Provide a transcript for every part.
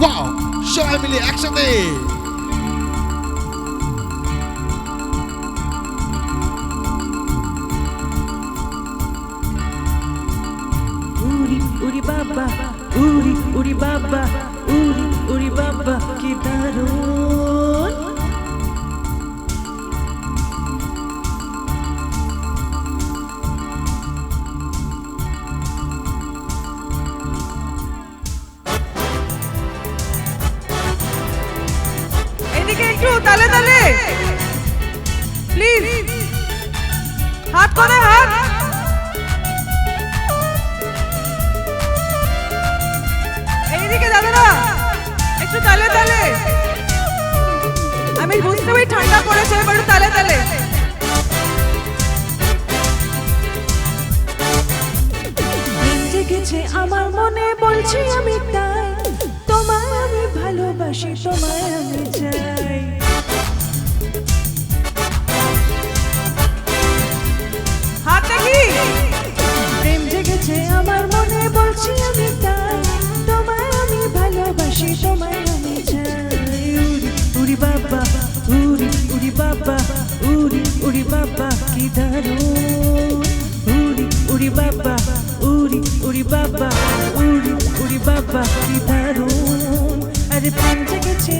Wow সবাই মিলে একসাথে উড়ি উড়ি বাবা উড়ি উড়ি বাবা উড়ি উড়ি বাবা কি দারুণ হাত করে হাত। এইদিকে দাদারা, একটু তালে তালে। আমি বুঝতে পারি ঠান্ডা পড়েছে, এবার তালে তালে। জেগেছে আমার মনে, বলছি আমি তাই। তোমায় আমি ভালোবাসি, তোমায় আমি কি দারুণ উড়ি উড়ি বাবা, উড়ি উড়ি বাবা, উড়ি উড়ি বাবা কি দারুণ আরে প্রেম জেগেছে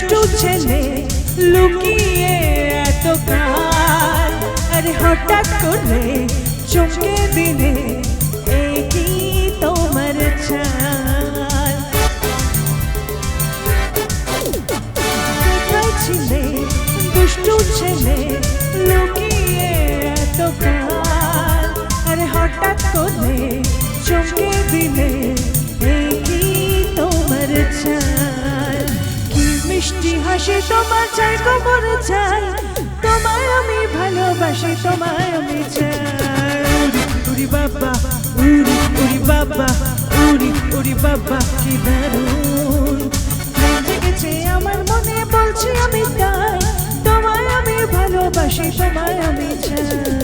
দুষ্টু ছেলে লুকিয়ে এত কাল আরে হঠাৎ করে চমকে দিলে হাসি তোমার চাই কবর চাই। তোমায় আমি ভালোবাসি তোমায় আমি চাই। উড়ি বাবা উড়ি উড়ি বাবা উড়ি উড়ি বাবা কি দারুণ। জেগেছে আমার মনে বলছি আমি তাই। তোমায় আমি ভালোবাসি তোমায় আমি চাই।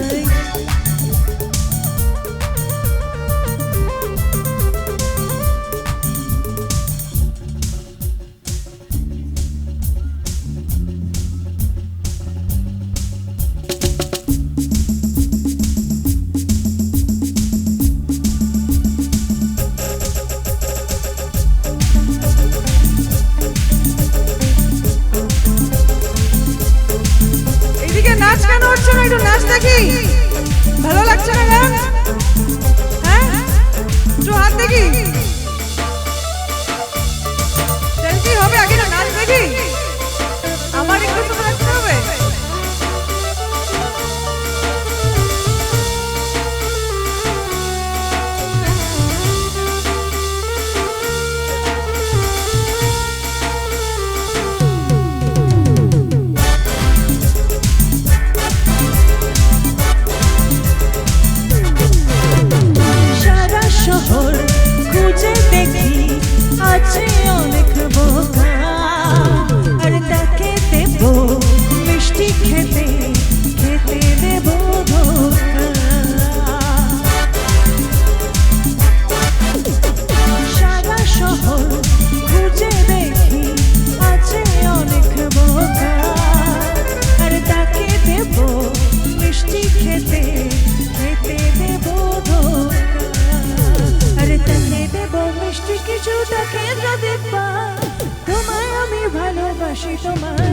কেন না একটু নাচ দেখি ভালো লাগছে না গান? ভালোবাসি তোমায় আমি